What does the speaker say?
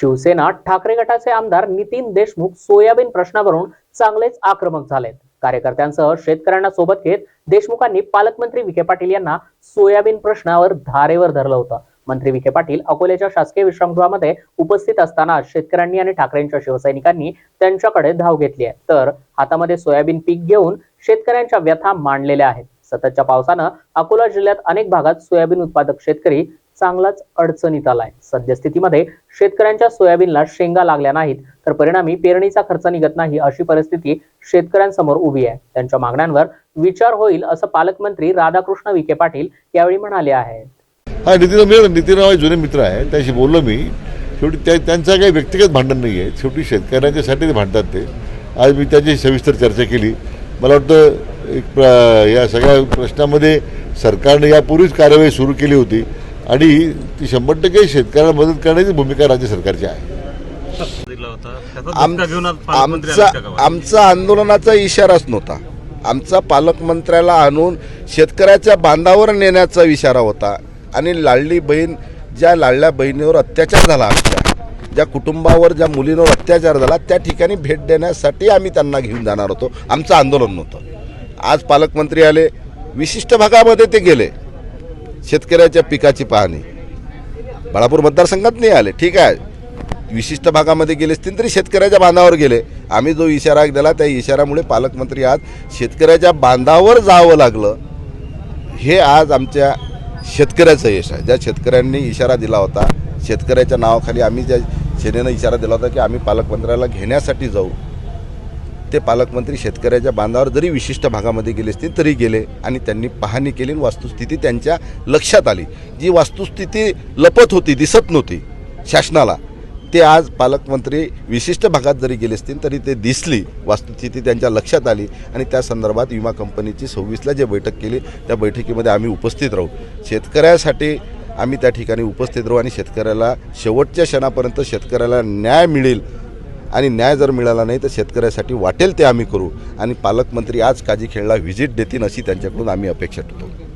शिवसेना ठाकरे गटाचे आमदार नितीन देशमुख सोयाबीन प्रश्नावरून चांगलेच आक्रमक झालेत. कार्यकर्त्यांसह शेतकऱ्यांना सोबत घेत देशमुखांनी पालकमंत्री विखे पाटील यांना सोयाबीन प्रश्नावर धारेवर धरलं होतं. मंत्री विखे पाटील अकोल्याच्या शासकीय विश्रामगृहामध्ये उपस्थित असताना शेतकऱ्यांनी आणि ठाकरेंच्या शिवसैनिकांनी त्यांच्याकडे धाव घेतली आहे. तर हातामध्ये सोयाबीन पीक घेऊन शेतकऱ्यांच्या व्यथा मांडलेल्या आहेत. सततच्या पावसानं अकोला जिल्ह्यात अनेक भागात सोयाबीन उत्पादक शेतकरी चांगलाच अडचणीत आलाय. सद्यस्थितीमध्ये शेतकऱ्यांच्या सोयाबीनला शेंगा लागल्या नाहीत तर परिणामी पेरणीचा खर्च निघत नाही अशी परिस्थिती शेतकऱ्यांसमोर उभी आहे. त्यांच्या मागण्यांवर विचार होईल असं पालकमंत्री राधाकृष्ण विखे पाटील यावेळी म्हणाले आहे हा नितीन नितीन नितीनराव जुने मित्र आहे. त्याशी बोललो मी. शेवटी त्यांचं त्यांचा काही व्यक्तिगत भांडण नाही आहे शेवटी शेतकऱ्यांच्यासाठी भांडतात ते. आज मी त्याची सविस्तर चर्चा केली. मला वाटतं एक या सगळ्या प्रश्नामध्ये सरकारने यापूर्वीच कार्यवाही सुरू केली होती. आणि ती शंभर टक्के शेतकऱ्यांना मदत करण्याची भूमिका राज्य सरकारची आहे. आमचा? आमचा आंदोलनाचा इशाराच नव्हता. आमचा पालकमंत्र्याला आणून शेतकऱ्याच्या बांधावर नेण्याचा इशारा होता. आणि लाडली बहीण ज्या लाडल्या बहिणीवर अत्याचार झाला आमच्या ज्या कुटुंबावर ज्या मुलींवर अत्याचार झाला त्या ठिकाणी भेट देण्यासाठी आम्ही त्यांना घेऊन जाणार होतो. आमचं आंदोलन नव्हतं. आज पालकमंत्री आले विशिष्ट भागामध्ये ते गेले. शेतकऱ्याच्या पिकाची पाहणी. बाळापूर मतदारसंघात नाही आले. ठीक आहे. विशिष्ट भागामध्ये गेले असतील तरी शेतकऱ्याच्या बांधावर गेले. आम्ही जो इशारा दिला त्या इशाऱ्यामुळे पालकमंत्री आज शेतकऱ्याच्या बांधावर जावं लागलं. हे आज आमच्या शेतकऱ्याचं यश आहे. ज्या शेतकऱ्यांनी इशारा दिला होता शेतकऱ्याच्या नावाखाली आम्ही ज्या सेनेनं इशारा दिला होता की आम्ही पालकमंत्र्याला घेण्यासाठी जाऊ. ते पालकमंत्री शेतकऱ्याच्या बांधावर जरी विशिष्ट भागामध्ये गेले असतील तरी गेले. आणि त्यांनी पाहणी केली आणि वास्तुस्थिती त्यांच्या लक्षात आली. जी वास्तुस्थिती लपत होती दिसत नव्हती शासनाला ते आज पालकमंत्री विशिष्ट भागात जरी गेले असतील तरी ते दिसली. वास्तुस्थिती त्यांच्या लक्षात आली आणि त्या संदर्भात विमा कंपनीची सव्वीसला जे बैठक केली त्या बैठकीमध्ये आम्ही उपस्थित राहू. शेतकऱ्यासाठी आम्ही त्या ठिकाणी उपस्थित राहू आणि शेतकऱ्याला शेवटच्या क्षणापर्यंत शेतकऱ्याला न्याय मिळेल आणि न्याय जर मिळाला नाही तर शेतकऱ्यासाठी वाटेल ते आम्ही करू. आणि पालकमंत्री आज काजी खेळला व्हिजिट देतील अशी त्यांच्याकडून आम्ही अपेक्षा ठेवतो.